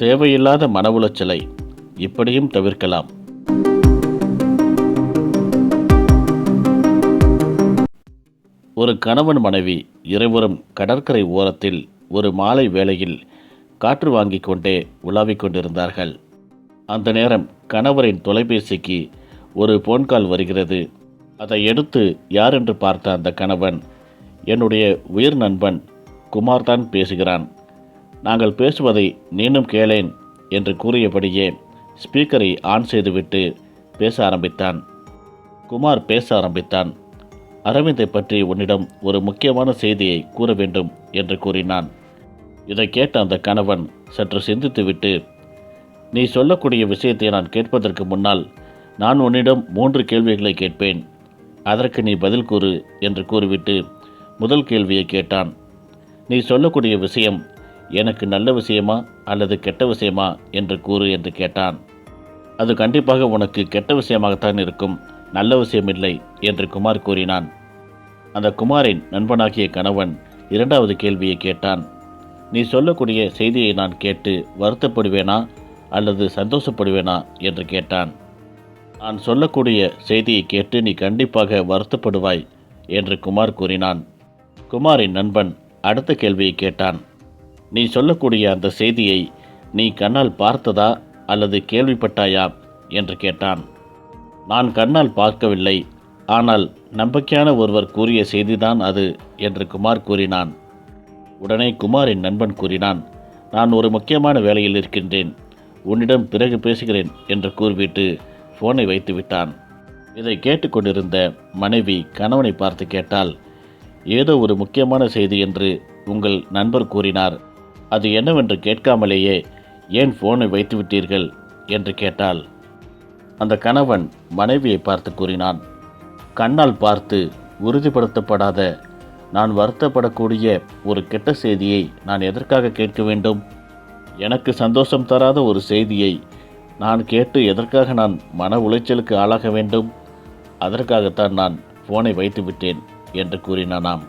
தேவையில்லாத மன உளைச்சலை இப்படியும் தவிர்க்கலாம். ஒரு கணவன் மனைவி இருவரும் கடற்கரை ஓரத்தில் ஒரு மாலை வேளையில் காற்று வாங்கிக் கொண்டே உலாவிக் கொண்டிருந்தார்கள். அந்த நேரம் கணவரின் தொலைபேசிக்கு ஒரு போன்கால் வருகிறது. அதை எடுத்து யார் என்று பார்த்த அந்த கணவன் என்னுடைய உயிர் நண்பன் குமார் தான் பேசுகிறான். நாங்கள் பேசுவதை நீனும் கேளேன் என்று கூறியபடியே ஸ்பீக்கரை ஆன் செய்துவிட்டு பேச ஆரம்பித்தான். குமார் பேச ஆரம்பித்தான். அரவிந்தை பற்றி உன்னிடம் ஒரு முக்கியமான செய்தியை கூற வேண்டும் என்று கூறினான். இதை கேட்ட அந்த கணவன் சற்று சிந்தித்துவிட்டு நீ சொல்லக்கூடிய விஷயத்தை நான் கேட்பதற்கு முன்னால் நான் உன்னிடம் மூன்று கேள்விகளை கேட்பேன். அதற்கு நீ பதில் கூறு என்று கூறிவிட்டு முதல் கேள்வியை கேட்டான். நீ சொல்லக்கூடிய விஷயம் எனக்கு நல்ல விஷயமா அல்லது கெட்ட விஷயமா என்று கூறு என்று கேட்டான். அது கண்டிப்பாக உனக்கு கெட்ட விஷயமாகத்தான் இருக்கும் நல்ல விஷயம் இல்லை என்று குமார் கூறினான். அந்த குமாரின் நண்பனாகிய கணவன் இரண்டாவது கேள்வியை கேட்டான். நீ சொல்லக்கூடிய செய்தியை நான் கேட்டு வருத்தப்படுவேனா அல்லது சந்தோஷப்படுவேனா என்று கேட்டான். நான் சொல்லக்கூடிய செய்தியை கேட்டு நீ கண்டிப்பாக வருத்தப்படுவாய் என்று குமார் கூறினான். குமாரின் நண்பன் அடுத்த கேள்வியை கேட்டான். நீ சொல்லக்கூடிய அந்த செய்தியை நீ கண்ணால் பார்த்ததா அல்லது கேள்விப்பட்டாயா? என்று கேட்டான். நான் கண்ணால் பார்க்கவில்லை. ஆனால் நம்பிக்கையான ஒருவர் கூறிய செய்திதான் அது என்று குமார் கூறினான். உடனே குமாரின் நண்பன் கூறினான் நான் ஒரு முக்கியமான வேலையில் இருக்கின்றேன். உன்னிடம் பிறகு பேசுகிறேன் என்று கூறிவிட்டு ஃபோனை வைத்து விட்டான். இதை கேட்டுக்கொண்டிருந்த மனைவி கணவனை பார்த்து கேட்டால் ஏதோ ஒரு முக்கியமான செய்தி என்று உங்கள் நண்பர் கூறினார். அது என்னவென்று கேட்காமலேயே ஏன் ஃபோனை வைத்து விட்டீர்கள் என்று கேட்டால் அந்த கணவன் மனைவியை பார்த்து கூறினான் கண்ணால் பார்த்து உறுதிப்படுத்தப்படாத நான் வருத்தப்படக்கூடிய ஒரு கெட்ட செய்தியை நான் எதற்காக கேட்க வேண்டும்? எனக்கு சந்தோஷம் தராத ஒரு செய்தியை நான் கேட்டு எதற்காக நான் மன உளைச்சலுக்கு ஆளாக வேண்டும்? அதற்காகத்தான் நான் ஃபோனை வைத்து விட்டேன் என்று கூறினானாம்.